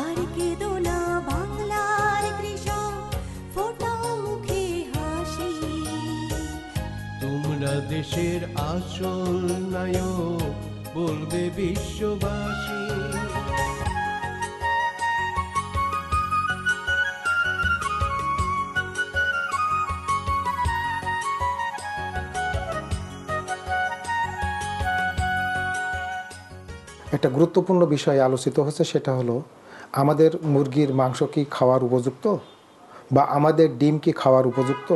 আর কেঁদো না বাংলার কৃষক ফোটাও মুখে হাসি। তোমরা দেশের আসল নায়ক বলবে বিশ্ববাসী। একটা গুরুত্বপূর্ণ বিষয় আলোচিত হচ্ছে সেটা হলো আমাদের মুরগির মাংস কি খাওয়ার উপযুক্ত? বা আমাদের ডিম কি খাওয়ার উপযুক্ত?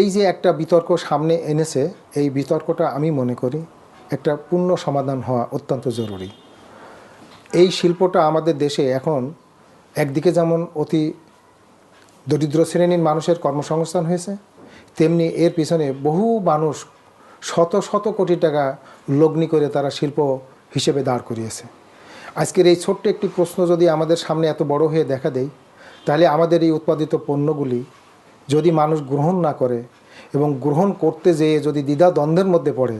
এই যে একটা বিতর্ক সামনে এনেছে, এই বিতর্কটা আমি মনে করি একটা পূর্ণ সমাধান হওয়া অত্যন্ত জরুরি। এই শিল্পটা আমাদের দেশে এখন একদিকে যেমন অতি দরিদ্র শ্রেণির মানুষের কর্মসংস্থান হয়েছে, তেমনি এর পিছনে বহু মানুষ শত শত কোটি টাকা লগ্নি করে তারা শিল্প হিসেবে দাঁড় করিয়েছে। আজকের এই ছোট্ট একটি প্রশ্ন যদি আমাদের সামনে এত বড় হয়ে দেখা দেয়, তাহলে আমাদের এই উৎপাদিত পণ্যগুলি যদি মানুষ গ্রহণ না করে এবং গ্রহণ করতে যেয়ে যদি দ্বিধা দ্বন্দ্বের মধ্যে পড়ে,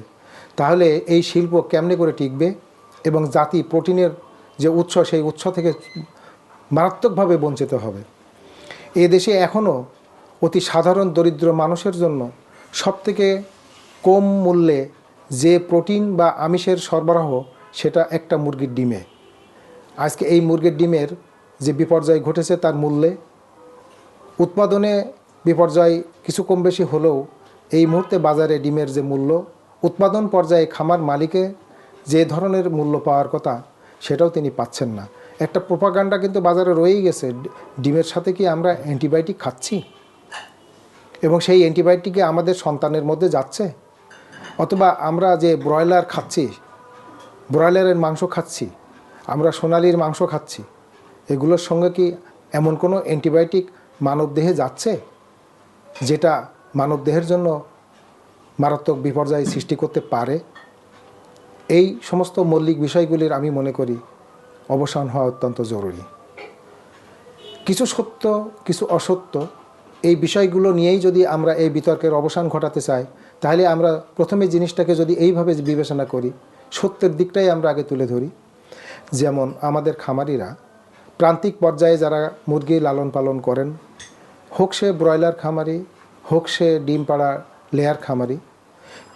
তাহলে এই শিল্প কেমনে করে টিকবে এবং জাতি প্রোটিনের যে উৎস, সেই উৎস থেকে মারাত্মকভাবে বঞ্চিত হবে? এ দেশে এখনও অতি সাধারণ দরিদ্র মানুষের জন্য সবথেকে কম মূল্যে যে প্রোটিন বা আমিষের সরবরাহ, সেটা একটা মুরগির ডিমে। আজকে এই মুরগির ডিমের যে বিপর্যয় ঘটেছে তার মূল্যে উৎপাদনে বিপর্যয় কিছু কম বেশি হলেও এই মুহূর্তে বাজারে ডিমের যে মূল্য, উৎপাদন পর্যায়ে খামার মালিকে যে ধরনের মূল্য পাওয়ার কথা সেটাও তিনি পাচ্ছেন না। একটা প্রোপাগান্ডা কিন্তু বাজারে রয়েই গেছে। ডিমের সাথে কি আমরা অ্যান্টিবায়োটিক খাচ্ছি? এবং সেই অ্যান্টিবায়োটিকে আমাদের সন্তানের মধ্যে যাচ্ছে? অথবা আমরা যে ব্রয়লার খাচ্ছি, ব্রয়লারের মাংস খাচ্ছি আমরা সোনালির মাংস খাচ্ছি। এগুলোর সঙ্গে কি এমন কোনো অ্যান্টিবায়োটিক মানবদেহে যাচ্ছে? যেটা মানবদেহের জন্য মারাত্মক বিপর্যয় সৃষ্টি করতে পারে? এই সমস্ত মৌলিক বিষয়গুলির আমি মনে করি অবসান হওয়া অত্যন্ত জরুরি। কিছু সত্য, কিছু অসত্য এই বিষয়গুলো নিয়েই যদি আমরা এই বিতর্কের অবসান ঘটাতে চাই, তাহলে আমরা প্রথমে জিনিসটাকে যদি এইভাবে বিবেচনা করি, সত্যের দিকটাই আমরা আগে তুলে ধরি। যেমন আমাদের খামারিরা, প্রান্তিক পর্যায়ে যারা মুরগি লালন পালন করেন, হোক সে ব্রয়লার খামারি, হোক সে ডিম পাড়া লেয়ার খামারি,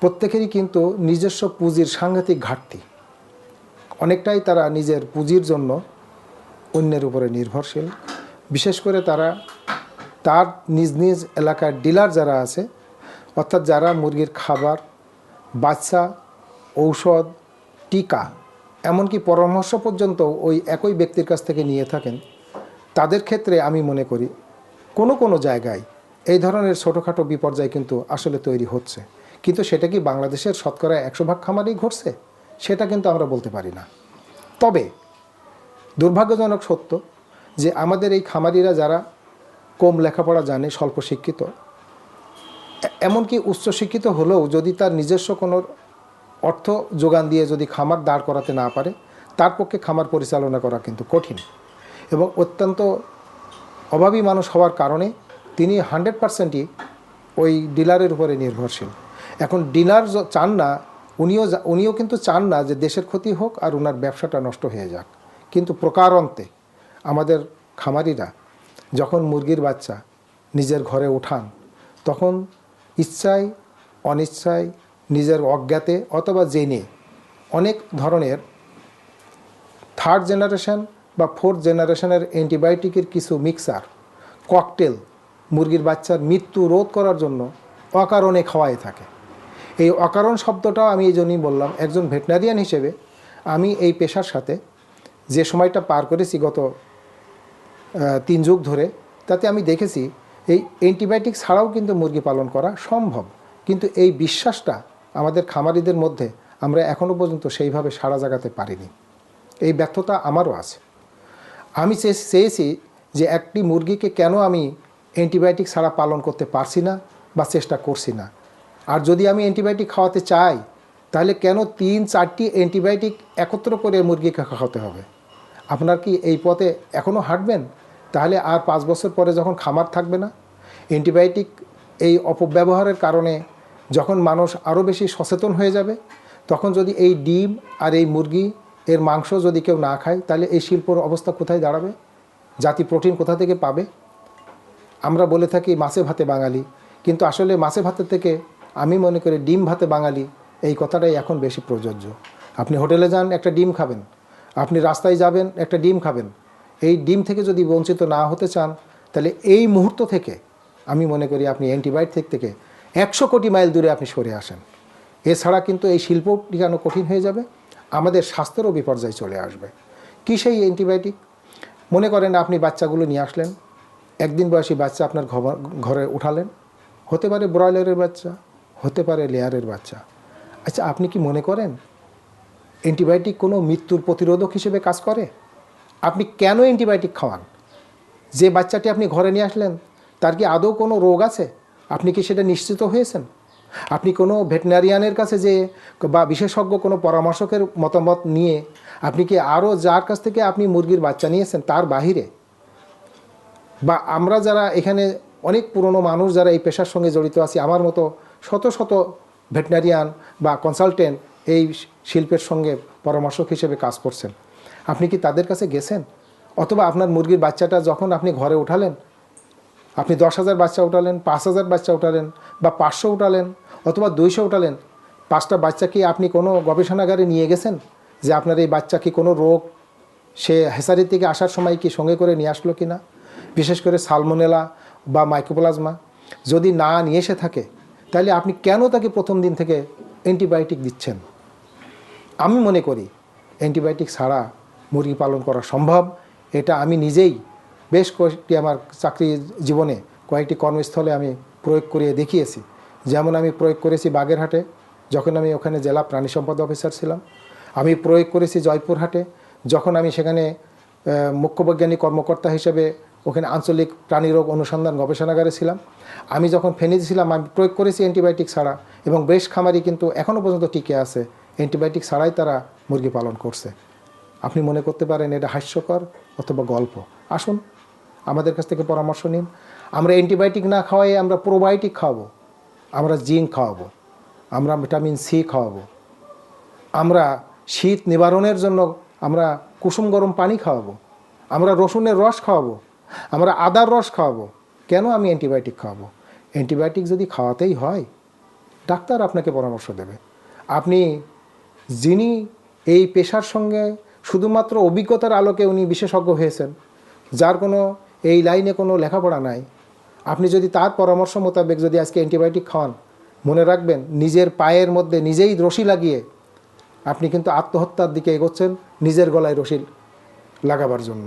প্রত্যেকেরই কিন্তু নিজস্ব পুঁজির সাংঘাতিক ঘাটতি। অনেকটাই তারা নিজের পুঁজির জন্য অন্যের উপরে নির্ভরশীল। বিশেষ করে তারা তার নিজ নিজ এলাকার ডিলার যারা আছে, অর্থাৎ যারা মুরগির খাবার, বাচ্চা, ঔষধ, টিকা এমনকি পরামর্শ পর্যন্ত ওই একই ব্যক্তির কাছ থেকে নিয়ে থাকেন। তাদের ক্ষেত্রে আমি মনে করি, কোনো কোনো জায়গায় এই ধরনের ছোটোখাটো বিপর্যয় কিন্তু আসলে তৈরি হচ্ছে। কিন্তু সেটা কি বাংলাদেশের শতকরা একশো ভাগ খামারেই ঘটছে? সেটা কিন্তু আমরা বলতে পারি না। তবে দুর্ভাগ্যজনক সত্য যে আমাদের এই খামারিরা যারা কম লেখাপড়া জানে, স্বল্প শিক্ষিত এমনকি উচ্চশিক্ষিত হলেও যদি তার নিজস্ব কোনো অর্থ যোগান দিয়ে যদি খামার দাঁড় করাতে না পারে, তার পক্ষে খামার পরিচালনা করা কিন্তু কঠিন এবং অত্যন্ত অভাবী মানুষ হওয়ার কারণে তিনি হান্ড্রেড পার্সেন্টই ওই ডিলারের উপরে নির্ভরশীল। এখন ডিলার চান না, উনিও উনিও কিন্তু চান না যে দেশের ক্ষতি হোক আর ওনার ব্যবসাটা নষ্ট হয়ে যাক। কিন্তু প্রকারান্তে আমাদের খামারিরা যখন মুরগির বাচ্চা নিজের ঘরে ওঠান, তখন ইচ্ছায়, অনিচ্ছায় নিজের অজ্ঞাতে অথবা জেনে অনেক ধরনের থার্ড জেনারেশন বা ফোর্থ জেনারেশনের অ্যান্টিবায়োটিকের কিছু মিক্সার ককটেল মুরগির বাচ্চার মৃত্যু রোধ করার জন্য অকারণে খাওয়াই থাকে। এই অকারণ শব্দটাও আমি এই জন্যই বললাম, একজন ভেটেনারিয়ান হিসেবে আমি এই পেশার সাথে যে সময়টা পার করেছি গত তিন যুগ ধরে, তাতে আমি দেখেছি এই অ্যান্টিবায়োটিক ছাড়াও কিন্তু মুরগি পালন করা সম্ভব। কিন্তু এই বিশ্বাসটা আমাদের খামারিদের মধ্যে আমরা এখনও পর্যন্ত সেইভাবে সাড়া জাগাতে পারিনি। এই ব্যর্থতা আমারও আছে। আমি চেয়েছি যে একটি মুরগিকে কেন আমি অ্যান্টিবায়োটিক ছাড়া পালন করতে পারছি না বা চেষ্টা করছি না। আর যদি আমি অ্যান্টিবায়োটিক খাওয়াতে চাই, তাহলে কেন তিন, চারটি অ্যান্টিবায়োটিক একত্র করে মুরগিকে খাওয়াতে হবে? আপনার কি এই পথে এখনও হাঁটবেন? তাহলে আর পাঁচ বছর পরে যখন খামার থাকবে না, অ্যান্টিবায়োটিক এই অপব্যবহারের কারণে যখন মানুষ আরও বেশি সচেতন হয়ে যাবে, তখন যদি এই ডিম আর এই মুরগি এর মাংস যদি কেউ না খায়, তাহলে এই শিল্পর অবস্থা কোথায় দাঁড়াবে? জাতি প্রোটিন কোথা থেকে পাবে? আমরা বলে থাকি মাছে ভাতে বাঙালি, কিন্তু আসলে মাছে ভাতের থেকে আমি মনে করি ডিম ভাতে বাঙালি এই কথাটাই এখন বেশি প্রযোজ্য। আপনি হোটেলে যান, একটা ডিম খাবেন। আপনি রাস্তায় যাবেন, একটা ডিম খাবেন। এই ডিম থেকে যদি বঞ্চিত না হতে চান, তাহলে এই মুহূর্ত থেকে আমি মনে করি আপনি অ্যান্টিবায়োটিক থেকে একশো কোটি মাইল দূরে আপনি সরে আসেন। এছাড়া কিন্তু এই শিল্প টিকানো কঠিন হয়ে যাবে। আমাদের স্বাস্থ্যেরও বিপর্যয় চলে আসবে। কী সেই অ্যান্টিবায়োটিক? মনে করেন আপনি বাচ্চাগুলো নিয়ে আসলেন। একদিন বয়সী বাচ্চা আপনার ঘর- ঘরে উঠালেন। হতে পারে ব্রয়লারের বাচ্চা, হতে পারে লেয়ারের বাচ্চা। আচ্ছা আপনি কি মনে করেন অ্যান্টিবায়োটিক কোনো মৃত্যুর প্রতিরোধক হিসেবে কাজ করে? আপনি কেন অ্যান্টিবায়োটিক খাওয়ান? যে বাচ্চাটি আপনি ঘরে নিয়ে আসলেন, তার কি আদৌ কোনো রোগ আছে? আপনি কি সেটা নিশ্চিত হয়েছেন? আপনি কোনো ভেটেনারিয়ানের কাছে যে বা বিশেষজ্ঞ কোনো পরামর্শকের মতামত নিয়ে আপনি কি আরও যার কাছ থেকে আপনি মুরগির বাচ্চা নিয়েছেন তার বাহিরে? বা আমরা যারা এখানে অনেক পুরনো মানুষ যারা এই পেশার সঙ্গে জড়িত আছি, আমার মতো শত শত ভেটেনারিয়ান বা কনসালটেন্ট এই শিল্পের সঙ্গে পরামর্শক হিসেবে কাজ করছেন। আপনি কি তাদের কাছে গেছেন? অথবা আপনার মুরগির বাচ্চাটা যখন আপনি ঘরে উঠালেন আপনি দশ হাজার বাচ্চা উঠালেন পাঁচ হাজার বাচ্চা উঠালেন বা পাঁচশো উঠালেন অথবা দুইশো উঠালেন, পাঁচটা বাচ্চা কি আপনি কোনো গবেষণাগারে নিয়ে গেছেন যে আপনার এই বাচ্চা কি কোনো রোগ? সে হেসারি থেকে আসার সময় কি সঙ্গে করে নিয়ে আসলো কি না বিশেষ করে সালমোনেলা বা মাইক্রোপ্লাজমা যদি না নিয়ে এসে থাকে, তাহলে আপনি কেন তাকে প্রথম দিন থেকে অ্যান্টিবায়োটিক দিচ্ছেন? আমি মনে করি, অ্যান্টিবায়োটিক ছাড়া মুরগি পালন করা সম্ভব। এটা আমি নিজেই বেশ কয়েকটি আমার চাকরি জীবনে কয়েকটি কর্মস্থলে আমি প্রয়োগ করিয়ে দেখিয়েছি। যেমন আমি প্রয়োগ করেছি বাগেরহাটে, যখন আমি ওখানে জেলা প্রাণী সম্পদ অফিসার ছিলাম। আমি প্রয়োগ করেছি জয়পুরহাটে, যখন আমি সেখানে মুখ্য বৈজ্ঞানিক কর্মকর্তা হিসেবে ওখানে আঞ্চলিক প্রাণীরোগ অনুসন্ধান গবেষণাগারে ছিলাম। আমি যখন ফেনীতে ছিলাম, আমি প্রয়োগ করেছি অ্যান্টিবায়োটিক ছাড়া এবং বেশ খামারি কিন্তু এখনও পর্যন্ত টিকে আছে। অ্যান্টিবায়োটিক ছাড়াই তারা মুরগি পালন করছে। আপনি মনে করতে পারেন এটা হাস্যকর অথবা গল্প। আসুন আমাদের কাছ থেকে পরামর্শ নিন। আমরা অ্যান্টিবায়োটিক না খাওয়াই, আমরা প্রোবায়োটিক খাওয়াবো। আমরা জিঙ্ক খাওয়াবো। আমরা ভিটামিন সি খাওয়াবো। আমরা শীত নিবারণের জন্য আমরা কুসুম গরম পানি খাওয়াবো। আমরা রসুনের রস খাওয়াবো। আমরা আদার রস খাওয়াবো। কেন আমি অ্যান্টিবায়োটিক খাওয়াবো? অ্যান্টিবায়োটিক যদি খাওয়াতেই হয়, ডাক্তার আপনাকে পরামর্শ দেবে। আপনি যিনি এই পেশার সঙ্গে শুধুমাত্র অভিজ্ঞতার আলোকে উনি বিশেষজ্ঞ হয়েছেন, যার কোনো এই লাইনে কোনো লেখাপড়া নাই। আপনি যদি তার পরামর্শ মোতাবেক যদি আজকে অ্যান্টিবায়োটিক খাওয়ান, মনে রাখবেন নিজের পায়ের মধ্যে নিজেই রশি লাগিয়ে আপনি কিন্তু আত্মহত্যার দিকে এগোচ্ছেন, নিজের গলায় রশি লাগাবার জন্য।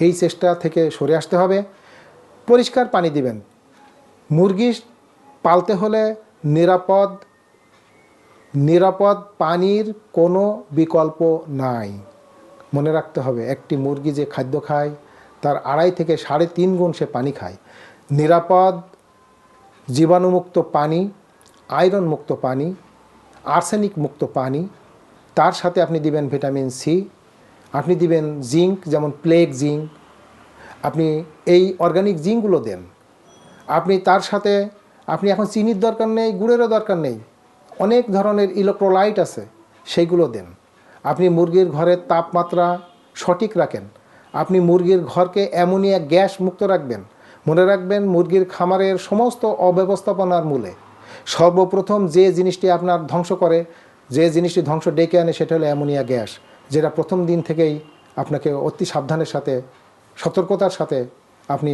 এই চেষ্টা থেকে সরে আসতে হবে। পরিষ্কার পানি দিবেন। মুরগি পালতে হলে নিরাপদ নিরাপদ পানির কোনো বিকল্প নাই। মনে রাখতে হবে, একটি মুরগি যে খাদ্য খায় তার আড়াই থেকে সাড়ে তিন গুণ সে পানি খায়। নিরাপদ, জীবাণুমুক্ত পানি আয়রন মুক্ত পানি আর্সেনিক মুক্ত পানি, তার সাথে আপনি দিবেন ভিটামিন সি, আপনি দিবেন জিঙ্ক যেমন প্লেগ জিঙ্ক, আপনি এই অর্গানিক জিঙ্কগুলো দেন। আপনি তার সাথে, আপনি এখন চিনির দরকার নেই, গুড়েরও দরকার নেই, অনেক ধরনের ইলেকট্রোলাইট আছে, সেইগুলো দেন। আপনি মুরগির ঘরের তাপমাত্রা সঠিক রাখেন আপনি মুরগির ঘরকে অ্যামোনিয়া গ্যাস মুক্ত রাখবেন। মনে রাখবেন মুরগির খামারের সমস্ত অব্যবস্থাপনার মূলে। সর্বপ্রথম যে জিনিসটি আপনার ধ্বংস করে, যে জিনিসটি ধ্বংস ডেকে আনে সেটা হলো অ্যামোনিয়া গ্যাস, যেটা প্রথম দিন থেকেই আপনাকে অতি সাবধানের সাথে, সতর্কতার সাথে আপনি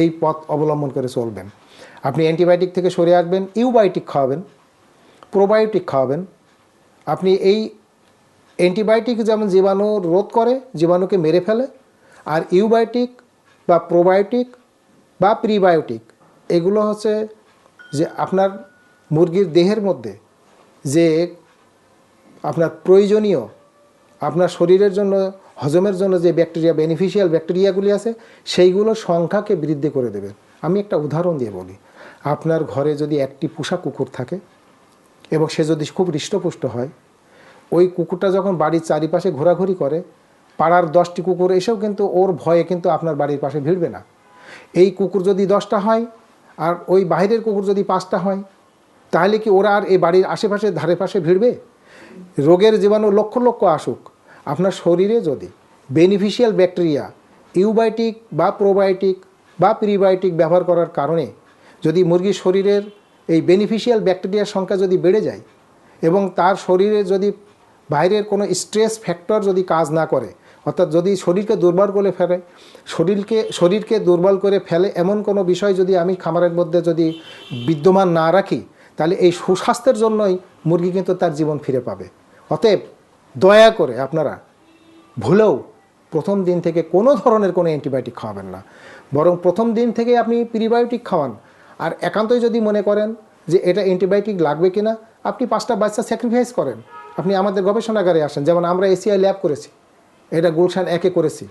এই পথ অবলম্বন করে চলবেন। আপনি অ্যান্টিবায়োটিক থেকে সরে আসবেন, ইউবায়োটিক খাওয়াবেন, প্রোবায়োটিক খাওয়াবেন। আপনি এই অ্যান্টিবায়োটিক যেমন জীবাণু রোধ করে, জীবাণুকে মেরে ফেলে আর ইউবায়োটিক বা প্রোবায়োটিক বা প্রিবায়োটিক, এগুলো হচ্ছে যে আপনার মুরগির দেহের মধ্যে যে আপনার প্রয়োজনীয়, আপনার শরীরের জন্য, হজমের জন্য যে ব্যাকটেরিয়া বেনিফিশিয়াল ব্যাকটেরিয়াগুলি আছে সেইগুলোর সংখ্যাকে বৃদ্ধি করে দেবে। আমি একটা উদাহরণ দিয়ে বলি। আপনার ঘরে যদি একটি পোষা কুকুর থাকে এবং সে যদি খুব হৃষ্টপুষ্ট হয়, ওই কুকুরটা যখন বাড়ির চারিপাশে ঘোরাঘুরি করে পাড়ার দশটি কুকুর এসেও কিন্তু ওর ভয়ে কিন্তু আপনার বাড়ির পাশে ভিড়বে না। এই কুকুর যদি দশটা হয় আর ওই বাইরের কুকুর যদি পাঁচটা হয়, তাহলে কি ওরা আর এই বাড়ির আশেপাশে, ধারে পাশে ভিড়বে? রোগের জীবাণু লক্ষ লক্ষ আসুক, আপনার শরীরে যদি বেনিফিশিয়াল ব্যাকটেরিয়া ইউবায়োটিক বা প্রোবায়োটিক বা প্রিবায়োটিক ব্যবহার করার কারণে যদি মুরগির শরীরের এই বেনিফিশিয়াল ব্যাকটেরিয়ার সংখ্যা যদি বেড়ে যায় এবং তার শরীরে যদি বাইরের কোনো স্ট্রেস ফ্যাক্টর যদি কাজ না করে অর্থাৎ যদি শরীরকে দুর্বল করে ফেলে, শরীরকে শরীরকে দুর্বল করে ফেলে এমন কোনো বিষয় যদি আমি খামারের মধ্যে যদি বিদ্যমান না রাখি, তাহলে এই সুস্বাস্থ্যের জন্যই মুরগি কিন্তু তার জীবন ফিরে পাবে। অতএব দয়া করে আপনারা ভুলেও প্রথম দিন থেকে কোনো ধরনের কোনো অ্যান্টিবায়োটিক খাওয়াবেন না। বরং প্রথম দিন থেকে আপনি প্রিবায়োটিক খাওয়ান। আর একান্তই যদি মনে করেন যে এটা অ্যান্টিবায়োটিক লাগবে কিনা, আপনি পাঁচটা বাচ্চা স্যাক্রিফাইস করেন। আপনি আমাদের গবেষণাগারে আসেন, যেমন আমরা এসিআই ল্যাব করেছি। এটা গুলশান একে করেছি।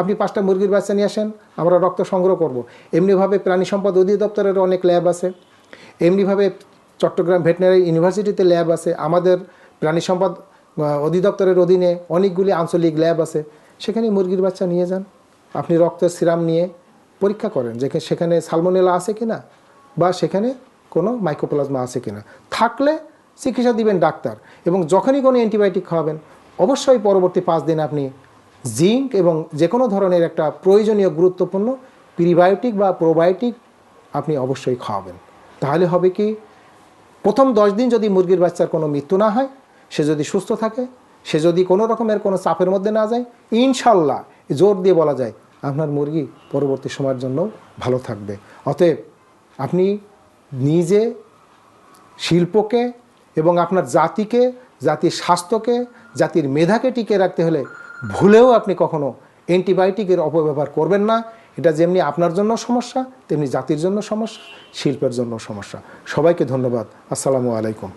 আপনি পাঁচটা মুরগির বাচ্চা নিয়ে আসেন, আমরা রক্ত সংগ্রহ করব। এমনিভাবে প্রাণী সম্পদ অধিদপ্তরের অনেক ল্যাব আছে। এমনিভাবে চট্টগ্রাম ভেটেনারি ইউনিভার্সিটিতে ল্যাব আছে। আমাদের প্রাণী সম্পদ অধিদপ্তরের অধীনে অনেকগুলি আঞ্চলিক ল্যাব আছে। সেখানে মুরগির বাচ্চা নিয়ে যান। আপনি রক্তের সিরাম নিয়ে পরীক্ষা করেন যে সেখানে সালমোনেলা আছে কিনা বা সেখানে কোনো মাইক্রোপ্লাজমা আছে কিনা। থাকলে চিকিৎসা দিবেন ডাক্তার এবং যখনই কোনো অ্যান্টিবায়োটিক খাওয়াবেন অবশ্যই পরবর্তী পাঁচ দিন আপনি জিঙ্ক এবং যে কোনো ধরনের একটা প্রয়োজনীয় গুরুত্বপূর্ণ প্রিবায়োটিক বা প্রোবায়োটিক আপনি অবশ্যই খাওয়াবেন। তাহলে হবে কি, প্রথম দশ দিন যদি মুরগির বাচ্চার কোনো মৃত্যু না হয়, সে যদি সুস্থ থাকে, সে যদি কোনো রকমের কোনো চাপের মধ্যে না যায়, ইনশাল্লাহ জোর দিয়ে বলা যায়, আপনার মুরগি পরবর্তী সময়ের জন্য ভালো থাকবে। অতএব আপনি নিজে শিল্পকে এবং আপনার জাতিকে জাতির স্বাস্থ্যকে, জাতির মেধাকে টিকে রাখতে হলে ভুলেও আপনি কখনো অ্যান্টিবায়োটিকের অপব্যবহার করবেন না। এটা যেমনি আপনার জন্য সমস্যা, তেমনি জাতির জন্য সমস্যা, শিল্পের জন্য সমস্যা। সবাইকে ধন্যবাদ। আসসালামু আলাইকুম।